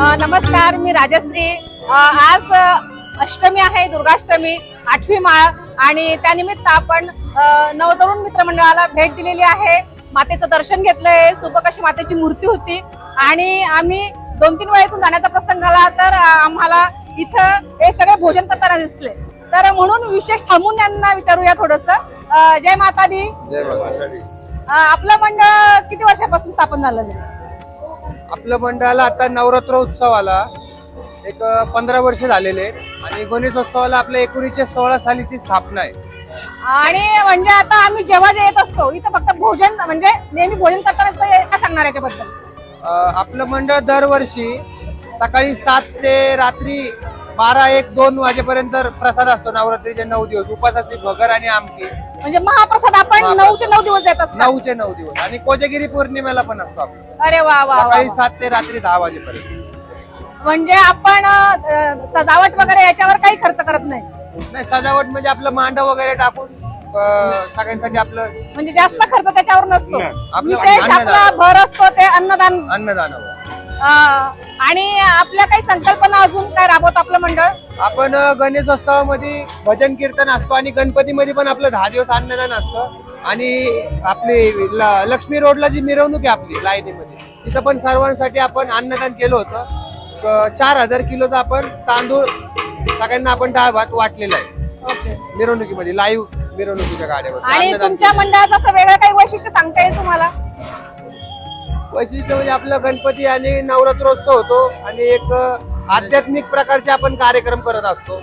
नमस्कार मी राजश्री. आज अष्टमी आहे दुर्गाष्टमी आठवी माळ. आणि त्यानिमित्त आपण नवतरुण मित्रमंडळाला भेट दिलेली आहे. मातेचं दर्शन घेतलंय. सुबक अशी मातेची मूर्ती होती. आणि आम्ही दोन तीन वेळा इथून जाण्याचा प्रसंग आला तर आम्हाला इथं हे सगळे भोजन करताना दिसले. तर म्हणून विशेष थांबून यांना विचारूया थोडस. जय माता दी आपलं मंडळ किती वर्षापासून स्थापन झालेलं आहे? आपलं मंडळाला आता नवरात्र उत्सवाला एक पंधरा वर्ष झालेले आहेत आणि गणेशोत्सवाला आपल्या एकोणीसशे सोळा सालीची स्थापना आहे. आणि म्हणजे आता आम्ही जेव्हा जे येत असतो इथं फक्त भोजन म्हणजे नेहमी भोजन करताना काय सांगणार याच्याबद्दल. अं, आपलं मंडळ दरवर्षी सकाळी सात ते रात्री बारा एक दोन वाजेपर्यंत प्रसाद असतो. नवरात्रीचे नऊ दिवस. उपासाची भगर आणि आमटी. म्हणजे महाप्रसाद आपण महाप्रसाद. नऊचे नऊ दिवस देत असतो नऊचे नऊ दिवस. आणि कोजागिरी पौर्णिमेला पण असतो आपला अरे वा वा वा सकाळी वा. सात ते रात्री दहा वाजेपर्यंत. म्हणजे आपण अं, सजावट वगैरे याच्यावर काही खर्च करत नाही? नाही सजावट म्हणजे आपलं मांडव वगैरे टाकून अं, सगळ्यांसाठी आपलं म्हणजे जास्त खर्च त्याच्यावर नसतो. आपलं विशेष अन्नदान. आपला भर असतो ते अन्नदान. अन्नदानावर अं, आणि आपल्या काही संकल्पना अजून काय राबवत आपलं मंडळ? आपण गणेशोत्सवामध्ये भजन कीर्तन असतो आणि गणपतीमध्ये पण आपलं दहा दिवस अन्नदान असतं. आणि आपली ल- लक्ष्मी रोडला जी मिरवणूक आहे आपली लाईनीमध्ये तिथं पण सर्वांसाठी आपण अन्नदान केलं होतं. क- चार हजार किलोचा आपण तांदूळ सगळ्यांना आपण डाळ भात वाटलेला आहे. मिरवणुकीमध्ये लाईव्ह मिरवणुकीच्या गाड्यावर आणि तुमच्या मंडळाचं असं वेगळं काही वैशिष्ट्य सांगता वैशिष्ट्य म्हणजे आपलं गणपती आणि नवरात्रोत्सव होतो आणि एक आध्यात्मिक प्रकारचे आपण कार्यक्रम करत असतो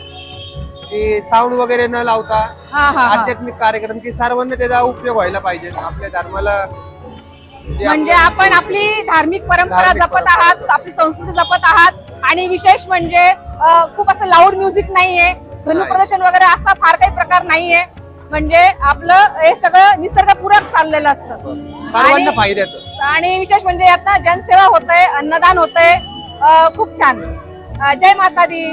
की साऊंड वगैरे न लावता हा हा हा. आध्यात्मिक कार्यक्रम की सर्वांना त्याचा उपयोग व्हायला पाहिजे आपल्या धर्माला जे म्हणजे आपलं- आपण आपली धार्मिक परंपरा धार्मिक जपत परंपरा आहात. आपली संस्कृती जपत आहात आणि विशेष म्हणजे अ, खूप असं लाऊड म्युझिक नाहीये नाही. प्रदर्शन वगैरे असा फार काही प्रकार नाहीये म्हणजे आपलं हे सगळं निसर्गपूरक चाललेलं असतं सर्वांना आणि- फायद्याचं आणि विशेष म्हणजे यातनं जनसेवा होतंय अन्नदान होत आहे खूप छान. जय माता दी